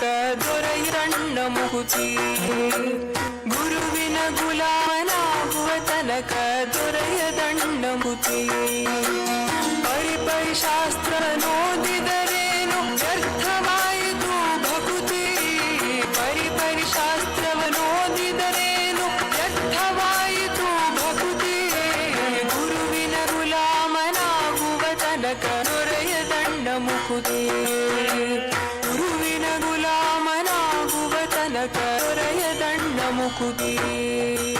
ದೊರೆತ ದೊರೆಯಿರಣ್ಣಮುಗುತಿ ಗುರುವಿನ ಗುಲಾಮನಾಗುವ ತನಕ ದೊರೆಯದಣ್ಣಮುತಿ ಪರಿಪರಿ ಶಾಸ್ತ್ರ ನೋದಿದರೇನು ವ್ಯರ್ಥವಾಯಿತು ಭಕುತಿ ಪರಿಪರಿ ಶಾಸ್ತ್ರವ ನೋದಿದರೇನು ವ್ಯರ್ಥವಾಯಿತು ಭಕುತಿ ಗುರುವಿನ ಗುಲಾಮನಾಗುವ ತನಕ ದೊರೆಯದಣ್ಣ ಮುಕುತಿ kudir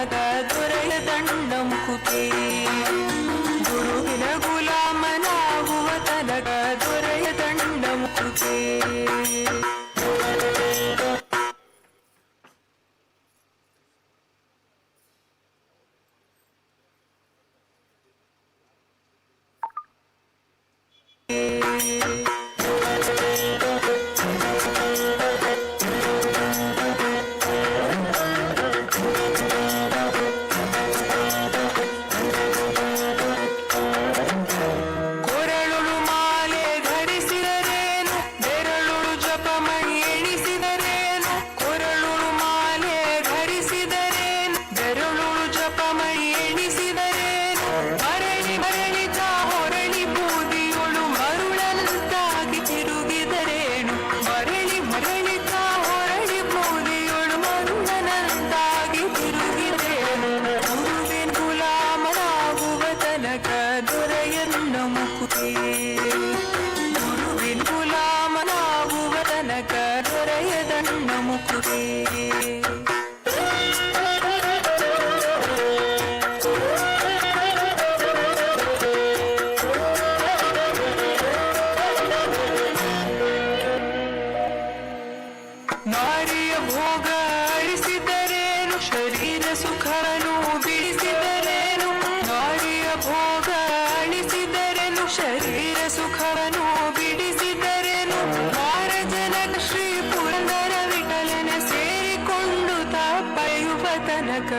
గుణగ దೊರೆಯ ದಂಡಂಕುತಿ ಗುರುವಿನ ಗುಲಾಮನಾಗುವ ತನಗ ದೊರೆಯ ದಂಡಂಕುತಿ ದೊರೆಯನ್ನಮುಕುತಿ ಗುರುವಿನ್ ಗುಲಾಮನಾಗುವದನಕ ದೊರೆಯದನ್ನಮುಕುತಿ ಪುರಂದರ ಶ್ರೀ ಪುರಂದರ ವಿಠಲನ ಸೇರಿಕೊಂಡು ತಾಪಯುವ ತನಕ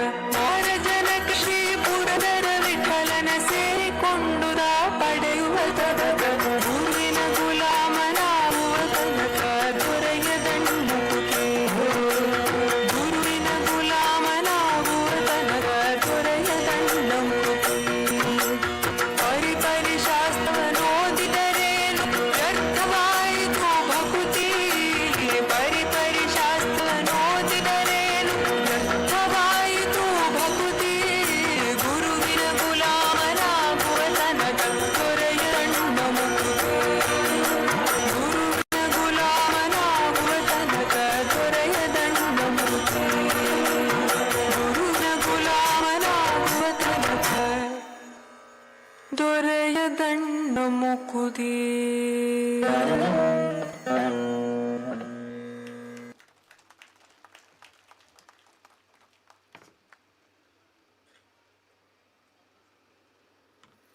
കണ്ണു മുക്കുതീ